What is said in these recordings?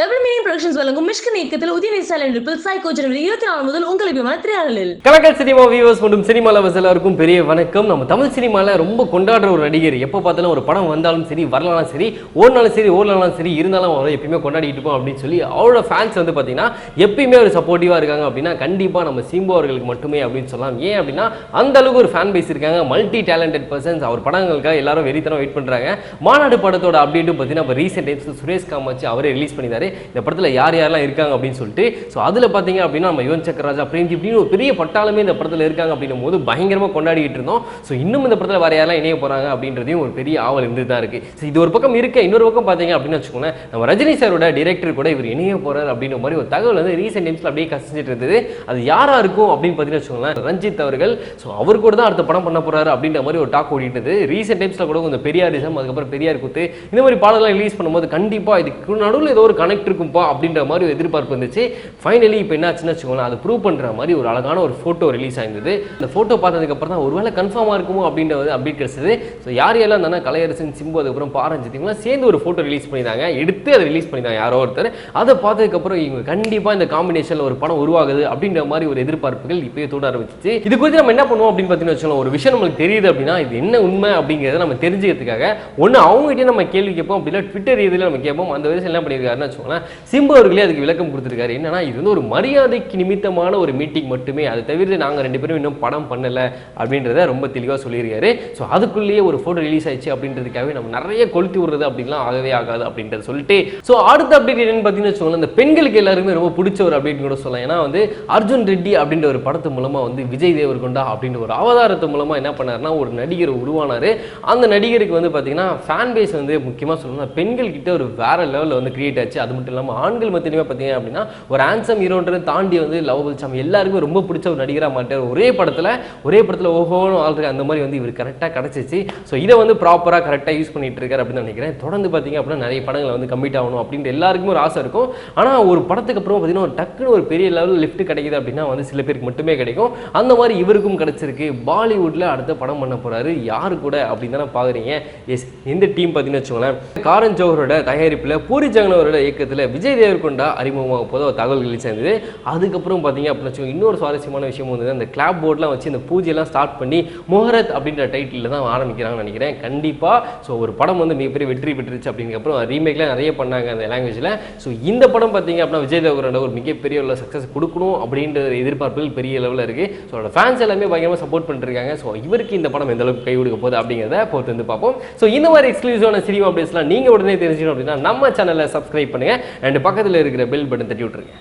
Double meaning productions வழங்கும் மிஷ்கன் இயக்கத்தில் உதயநிதி ஸ்டாலின் நடிப்பில் சைக்கோ ஜனவரி இருபத்தி நாலு முதல் உங்கள் விமான திரையாடலில் கலக்கல் சினிமா வியூவர்ஸ் மற்றும் சினிமா லவர்ஸ் எல்லாருக்கும் பெரிய வணக்கம். நம்ம தமிழ் சினிமாவில் ரொம்ப கொண்டாடுற ஒரு நடிகர். எப்போ பார்த்தாலும் ஒரு படம் வந்தாலும் சரி வரலாலும் சரி ஓடினாலும் சரி ஓடலாம் சரி இருந்தாலும் அவரை எப்பயுமே கொண்டாடிட்டு இருப்போம் அப்படின்னு சொல்லி அவரோட ஃபேன்ஸ் வந்து பார்த்தீங்கன்னா எப்பயுமே ஒரு சப்போர்ட்டிவாக இருக்காங்க அப்படின்னா கண்டிப்பாக நம்ம சிம்பு அவர்களுக்கு மட்டுமே அப்படின்னு சொல்லலாம். ஏன் அப்படின்னா அந்த அளவுக்கு ஒரு ஃபேன் பேஸ் இருக்காங்க. மல்டி டேலண்டட் பர்சன்ஸ் அவர் படங்களுக்காக எல்லாரும் வெறித்தனம் வெயிட் பண்ணுறாங்க மாநாடு படத்தோட அப்டேட்டும் பார்த்தீங்கன்னா இப்போ ரீசெண்ட் டைம்ஸ் சுரேஷ் காமாச்சு அவரே ரிலீஸ் பண்ணியிருந்தாரு. இந்த படத்தில் யார் யாரெல்லாம் இருக்காங்க அப்படின்னு சொல்லிட்டு ஸோ அதில் பார்த்தீங்க அப்படின்னா நம்ம யுவன் சக்கரராஜா பிரேம்ஜி இப்படின்னு ஒரு பெரிய பட்டாளமே இந்த படத்தில் இருக்காங்க அப்படின்னும் போது பயங்கரமாக கொண்டாடிட்டு இருந்தோம். ஸோ இன்னும் இந்த படத்தில் வேற யாரெல்லாம் இணைய போகிறாங்க அப்படின்றதையும் ஒரு பெரிய ஆவல் இருந்து தான் இருக்குது ஸோ இது ஒரு பக்கம் இருக்க இன்னொரு பக்கம் பார்த்தீங்க அப்படின்னு வச்சுக்கோங்களேன் நம்ம ரஜினி சாரோட டிரெக்டர் கூட இவர் இணைய போகிறார் அப்படின்ற மாதிரி ஒரு தகவல் வந்து ரீசெண்ட் டைம்ஸில் அப்படியே கசிஞ்சிட்டு இருந்தது. அது யாராக இருக்கும் அப்படின்னு பார்த்தீங்கன்னா வச்சுக்கோங்களேன் ரஞ்சித் அவர்கள். ஸோ அவர் கூட தான் அடுத்த படம் பண்ண போறாரு அப்படின்ற மாதிரி ஒரு டாக் ஓடிட்டு ரீசெண்ட் டைம்ஸில் கூட கொஞ்சம் பெரியாரிசம் அதுக்கப்புறம் பெரியார் குத்து இந்த மாதிரி பாடலாம் ரிலீஸ் பண்ணும்போது கண்டிப்பாக இதுக்கு நடுவில் ஏதோ ஒரு கனெக்ட் இருக்கும்பா அப்படின்ற மாதிரி ஒரு எதிர்பார்ப்பு இருந்துச்சு. ஃபைனலி இப்போ என்னாச்சுன்னு வச்சுக்கோங்களேன் அதை ப்ரூவ் பண்ணுற மாதிரி ஒரு அழகான ஒரு ஃபோட்டோ ரிலீஸ் ஆயிருந்தது. இந்த ஃபோட்டோ பார்த்ததுக்கப்புறம் தான் ஒருவேளை கன்ஃபார்மாக இருக்குமோ அப்படின்றது அப்டேட் கிடைச்சது. ஸோ யார் எல்லாம் தானே கலையரசன் சிம்பு அதுக்கப்புறம் பாரஞ்சித் சேர்ந்து ஒரு ஃபோட்டோ ரிலீஸ் பண்ணியிருந்தாங்க. எடுத்து அதை ரிலீஸ் பண்ணியிருந்தாங்க யாரோ ஒருத்தர். அதை பார்த்ததுக்கப்புறம் இவங்க கண்டிப்பாக இந்த காம்பினேஷனில் ஒரு படம் உருவாகுது அப்படின்ற மாதிரி ஒரு எதிர்பார்ப்புகள் இப்போயே தோட ஆரம்பிச்சிச்சு. இது குறித்து நம்ம என்ன பண்ணுவோம் அப்படின்னு பார்த்தீங்கன்னா ஒரு விஷயம் நம்மளுக்கு தெரியுது அப்படின்னா இது என்ன உண்மை அப்படிங்கிறத நம்ம தெரிஞ்சுக்கிறதுக்காக ஒன்று அவங்ககிட்ட நம்ம கேள்வி கேட்போம் அப்படின்னா ட்விட்டர் இதில் நம்ம கேட்போம். அந்த விஷயம் என்ன பண்ணியிருக்காருன்னு வச்சுக்கோங்களேன் சிம்பு அவர்களே அதுக்கு விளக்கம் கொடுத்துருக்காரு. என்னன்னா இது வந்து ஒரு மரியாதைக்கு நிமித்தமான ஒரு மீட்டிங் மட்டுமே. அதை தவிர்த்து நாங்கள் ரெண்டு பேரும் இன்னும் படம் பண்ணலை அப்படின்றத ரொம்ப தெளிவாக சொல்லியிருக்காரு. ஸோ அதுக்குள்ளேயே ஒரு ஃபோட்டோ ரிலீஸ் ஆயிடுச்சு அப்படின்றதுக்காகவே நம்ம நிறைய கொளுத்தி விடுறது அப்படின்லாம் ஆகவே ஆகாது அப்படின்றத சொல்லிட்டு ஸோ அடுத்த அப்டேட் என்னன்னு பார்த்தீங்கன்னா வச்சுக்கோங்களேன் இந்த பெண்களுக்கு எல்லாருமே ரொம்ப பிடிச்ச ஒரு அப்டேட் கூட சொல்லலாம். ஏன்னா வந்து அர்ஜுன் ரெட்டி அப்படின்ற ஒரு படத்து மூலமாக வந்து விஜய் தேவர்கொண்டா அப்படின்ற ஒரு அவதாரத்து மூலமாக என்ன பண்ணாருன்னா ஒரு நடிகர் உருவானாரு. அந்த நடிகருக்கு வந்து பார்த்தீங்கன்னா ஃபேன் பேஸ் வந்து முக்கியமாக சொல்லணும்னா பெண்கள் கிட்ட ஒரு வேற லெவலில் வந்து கிரியேட் ஆச்சு. அது மட்டும் இல்லாமல் ஆண்கள் மத்தியிலுமே பார்த்தீங்க அப்படின்னா ஒரு ஆன்சம் ஹீரோன்றதை தாண்டி வந்து லவ் சாமி எல்லாருக்குமே ரொம்ப பிடிச்ச ஒரு நடிகராக மாட்டார் ஒரே படத்தில் ஒரே படத்தில் ஓஹோன்னு ஆள்றது அந்த மாதிரி வந்து இவர் கரெக்டாக கிடச்சிச்சு. ஸோ இதை வந்து ப்ராப்பராக கரெக்டாக யூஸ் பண்ணிட்டு இருக்காரு அப்படின்னு நினைக்கிறேன். தொடர்ந்து பார்த்தீங்க அப்படின்னா நிறைய படங்களை வந்து கம்மிட் ஆகணும் அப்படின்ட்டு எல்லாருக்குமே ஒரு ஆசை இருக்கும். ஆனால் ஒரு படத்துக்கு அப்புறம் பார்த்தீங்கன்னா ஒரு டக்குன்னு ஒரு பெரிய லெவலில் லிஃப்ட் கிடைக்குது அப்படின்னா வந்து சில பேருக்கு மட்டுமே கிடைக்கும். அந்த மாதிரி இவருக்கும் கிடைச்சிருக்கு. பாலிவுட்டில் அடுத்த படம் பண்ண போறாரு. யார் கூட அப்படின்னு தானே பார்க்குறீங்க எஸ் எந்த டீம் பார்த்தீங்கன்னு வச்சுக்கோங்களேன். காரன் ஜோஹரோட தயாரிப்பில் பூரி ஜெகனவரோட இயக்கத்தில் விஜய் தேவர்கொண்டா அறிமுகமாக போது ஒரு தகவல் சேர்ந்தது அதுக்கப்புறம் பார்த்தீங்க அப்படின்னு வச்சுக்கோங்க இன்னொரு சுவாரஸ்யமான விஷயம் வந்து அந்த கிளாப் போர்ட்லாம் வச்சு இந்த பூஜையெல்லாம் ஸ்டார்ட் பண்ணி முகரத் அப்படின்ற டைட்டிலில் தான் ஆரம்பிக்கிறாங்கன்னு நினைக்கிறேன். கண்டிப்பாக ஸோ ஒரு படம் வந்து மிகப்பெரிய வெற்றி பெற்றுச்சு அப்படிங்கறப்பறம் ரீமேக்லாம் நிறைய பண்ணாங்க அந்த லாங்குவேஜில் ஸோ இந்த படம் பார்த்தீங்க அப்படின்னா விஜய் தேவரோட ஒரு மிகப்பெரிய உள்ள சக்ஸஸ் கொடுக்கணும் அப்படின்ற ஒரு எதிர்பார்ப்புகள் பெரிய லெவலில் இருக்குது ஸோ அதோட ஃபேன்ஸ் எல்லாமே பயங்கரமாக சப்போர்ட் பண்ணிருக்காங்க. ஸோ இவருக்கு இந்த படம் எந்த அளவுக்கு கை கொடுக்க போகுது அப்படிங்கிறத பொறுத்து வந்து பார்ப்போம். ஸோ இந்த மாதிரி எக்ஸ்க்ளூசிவான சினிமா அப்டேட்ஸ்லாம் நீங்கள் உடனே தெரிஞ்சுக்கணும் அப்படின்னா நம்ம சேனலை சப்ஸ்கிரைப் பண்ணுங்க. அண்ட் பக்கத்தில் இருக்கிற பெல் பட்டன் தட்டி விட்டுருங்க.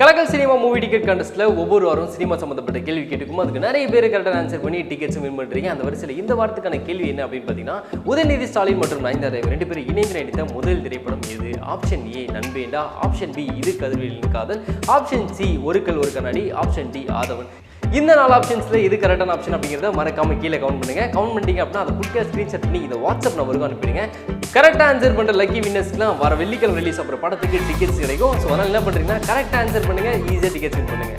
கலக்கல் சினிமா மூவி டிக்கெட் கண்டஸ்ட்ல ஒவ்வொரு வாரம் சினிமா சம்பந்தப்பட்ட கேள்வி கேட்டுக்கும் அதுக்கு நிறைய பேர் கரெக்டாக ஆன்சர் பண்ணி டிக்கெட்ஸ் வின் பண்ணுறீங்க அந்த வரிசையில் இந்த வாரத்துக்கான கேள்வி என்ன அப்படின்னு பார்த்தீங்கன்னா உதயநிதி ஸ்டாலின் மற்றும் நயன்தாரா ரெண்டு பேரும் இணைந்து நடித்த முதல் திரைப்படம் எது? Option A Nanbenda. Option B இது கதிர்வேலின் காதல். ஆப்ஷன் சி ஒரு கல் ஒரு கண்ணாடி. Option D Aadhavan. இந்த நாலு ஆப்ஷன்ஸில் இது கரெக்டான ஆப்ஷன் அப்படிங்கிறத மறக்காம கீழே கவுண்ட் பண்ணுங்க. கவுண்ட் பண்ணிட்டீங்க அப்படின்னா அதை குட்டியாக ஸ்க்ரீன்ஷாட் பண்ணி இதை வாட்ஸ்அப் நம்பருக்கு அனுப்பிடுங்க. கரெக்டாக ஆன்சர் பண்ணுற லக்கி வின்னர்ஸ்க்குலாம் வர வெள்ளிக்கிழமை ரிலீஸ் அப்புறம் படத்துக்கு டிக்கெட்ஸ் கிடைக்கும். ஸோ அதனால் என்ன பண்ணுறீங்கன்னா கரெக்டாக ஆன்சர் பண்ணுங்க ஈஸியாக டிக்கெட்ஸ் வின் பண்ணுங்கள்